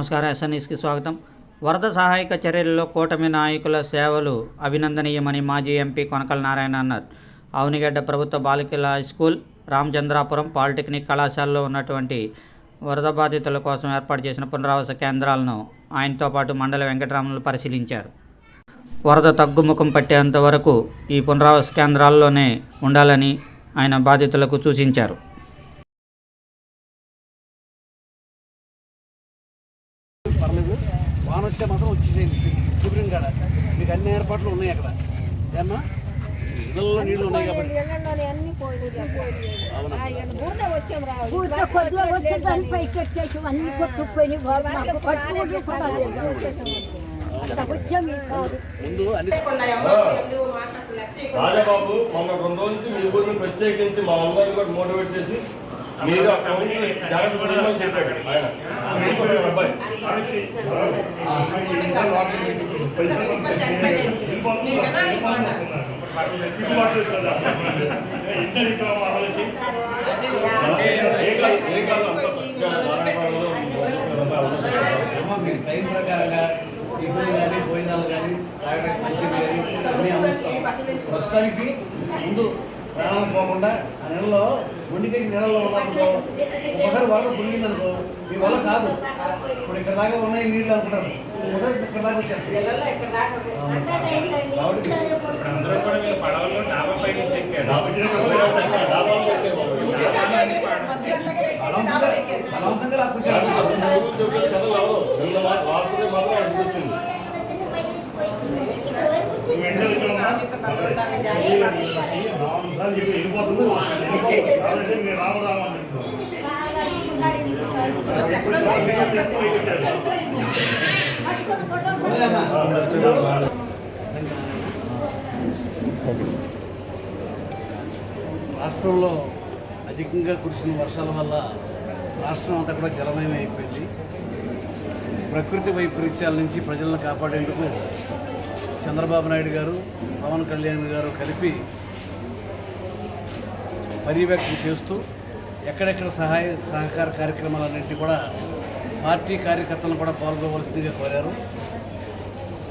నమస్కారం. ఎస్ఎన్ఎస్కి స్వాగతం. వరద సహాయక చర్యల్లో కూటమి నాయకుల సేవలు అభినందనీయమని మాజీ ఎంపీ కొనకల నారాయణ అన్నారు. ఆవునిగడ్డ ప్రభుత్వ బాలికల హై స్కూల్ రామచంద్రాపురం పాలిటెక్నిక్ కళాశాలలో ఉన్నటువంటి వరద బాధితుల కోసం ఏర్పాటు చేసిన పునరావాస కేంద్రాలను ఆయనతో పాటు మండల వెంకటరామలు పరిశీలించారు. వరద తగ్గుముఖం పట్టేంత వరకు ఈ పునరావాస కేంద్రాల్లోనే ఉండాలని ఆయన బాధితులకు సూచించారు. పర్లేదు. వాన వస్తే మాత్రం వచ్చేసేయండి. శుభ్రం కాడ. మీకు అన్ని ఏర్పాట్లు ఉన్నాయి అక్కడ. ఏమ్మా? ఇళ్ళల్లో నీళ్ళు ఉన్నాయి కాబట్టి. రాజబాబు మొన్న రెండు రోజుల నుంచి మీ ఊరిని ప్రత్యేకించి మా అందరిని కూడా మోటివేట్ చేసి మీరు జాగ్రత్త తీయమని చెప్పాడు ఆయన. అబ్బాయి అందరూ అమ్మ మీరు టైం ప్రకారంగా టిఫిన్ కానీ భోజనాలు కానీ తాగడానికి మంచిది కానీ అన్నీ ప్రస్తుతానికి ముందు ప్రాణాలు పోకుండా ఆ నెలలో ఒండికేసి నెలలో ఉన్నారనుకో ఒకసారి వరద పొంగిందనుకో మీ వల్ల కాదు ఇప్పుడు ఇక్కడ దాకా ఉన్నాయి నీళ్ళు అనుకుంటారు ఒకసారి ఇక్కడ దాకా వచ్చేస్తాయి కాబట్టి అందరూ కూడా మీరు పడవలో డాబా పై నుంచి ఎక్కారు డాబాలు పెట్టేవాళ్ళు. బలవంతంగా బలవంతంగా లాక్కొచ్చారు ఊరు చెప్పే కథలు ఎవరు నిన్న మా- రాత్రి మాత్రం అక్కడికి వచ్చింది రాష్ట్రంలో అధికంగా కురిసిన వర్షాల వల్ల రాష్ట్రం అంతా కూడా జలమయం అయిపోయింది ప్రకృతి వైపరీత్యాల నుంచి ప్రజలను కాపాడేందుకు చంద్రబాబు నాయుడు గారు పవన్ కళ్యాణ్ గారు కలిపి పర్యవేక్షణ చేస్తూ ఎక్కడెక్కడ సహాయ సహకార కార్యక్రమాలన్నింటినీ కూడా పార్టీ కార్యకర్తలను కూడా పాల్గొవలసిందిగా కోరారు.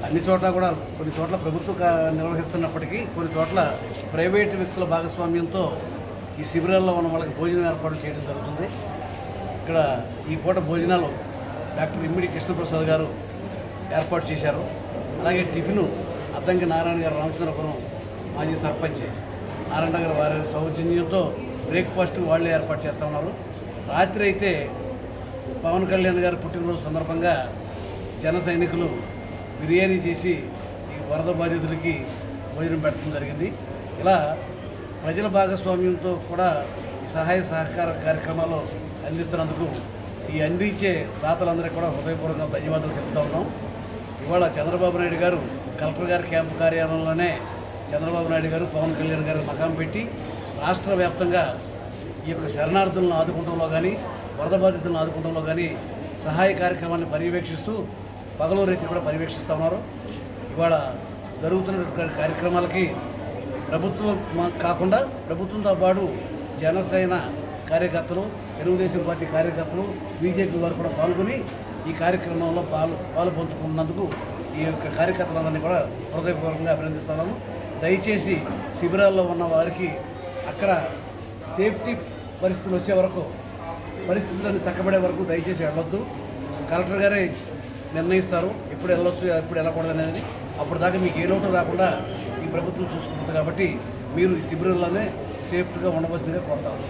అన్ని చోట్ల కూడా కొన్ని చోట్ల ప్రభుత్వం కా- నిర్వహిస్తున్నప్పటికీ కొన్ని చోట్ల ప్రైవేటు వ్యక్తుల భాగస్వామ్యంతో ఈ శిబిరాల్లో ఉన్న వాళ్ళకి భోజనం ఏర్పాటు చేయడం జరుగుతుంది. ఇక్కడ ఈ పూట భోజనాలు డాక్టర్ ఇమ్మిడి కృష్ణప్రసాద్ గారు ఏర్పాటు చేశారు. అలాగే టిఫిను అద్దంకి నారాయణ గారు రామచంద్రపురం మాజీ సర్పంచ్. నారాయణ గారు వారి సౌజన్యంతో బ్రేక్ఫాస్ట్ వాళ్ళే ఏర్పాటు చేస్తూ ఉన్నారు. రాత్రి అయితే పవన్ కళ్యాణ్ గారి పుట్టినరోజు సందర్భంగా జన సైనికులు బిర్యానీ చేసి ఈ వరద బాధితులకి భోజనం పెట్టడం జరిగింది. ఇలా ప్రజల భాగస్వామ్యంతో కూడా ఈ సహాయ సహకార కార్యక్రమాలు అందిస్తున్నందుకు ఈ అందించే దాతలందరికీ కూడా హృదయపూర్వకంగా ధన్యవాదాలు తెలుపుతా ఉన్నాం. ఇవాళ చంద్రబాబు నాయుడు గారు కలెక్టర్ గారి క్యాంపు కార్యాలయంలోనే చంద్రబాబు నాయుడు గారు పవన్ కళ్యాణ్ గారు మకాం పెట్టి రాష్ట్ర వ్యాప్తంగా ఈ యొక్క శరణార్థులను ఆదుకోవడంలో కానీ వరద బాధితులను ఆదుకోవడంలో కానీ సహాయ కార్యక్రమాన్ని పర్యవేక్షిస్తూ పగలు రైతు కూడా పర్యవేక్షిస్తూ ఉన్నారు. ఇవాళ జరుగుతున్నటువంటి కార్యక్రమాలకి ప్రభుత్వం మా- కాకుండా ప్రభుత్వంతో పాటు జనసేన కార్యకర్తలు తెలుగుదేశం పార్టీ కార్యకర్తలు బీజేపీ వారు కూడా పాల్గొని ఈ కార్యక్రమంలో పాలు పాలు పంచుకున్నందుకు ఈ యొక్క కార్యకర్తలందరినీ కూడా హృదయపూర్వకంగా అభినందిస్తున్నాము. దయచేసి శిబిరాల్లో ఉన్న వారికి అక్కడ సేఫ్టీ పరిస్థితులు వచ్చే వరకు పరిస్థితులను చక్కబడే వరకు దయచేసి వెళ్ళొద్దు. కలెక్టర్ గారే నిర్ణయిస్తారు. ఎప్పుడు వెళ్ళొచ్చు ఎప్పుడు వెళ్ళకూడదు అనేది. అప్పుడు దాకా మీకు ఏ లోటు రాకుండా ఈ ప్రభుత్వం చూసుకుంటుంది కాబట్టి మీరు ఈ శిబిరంలోనే సేఫ్టీగా ఉండవలసిందిగా కోరుతాను.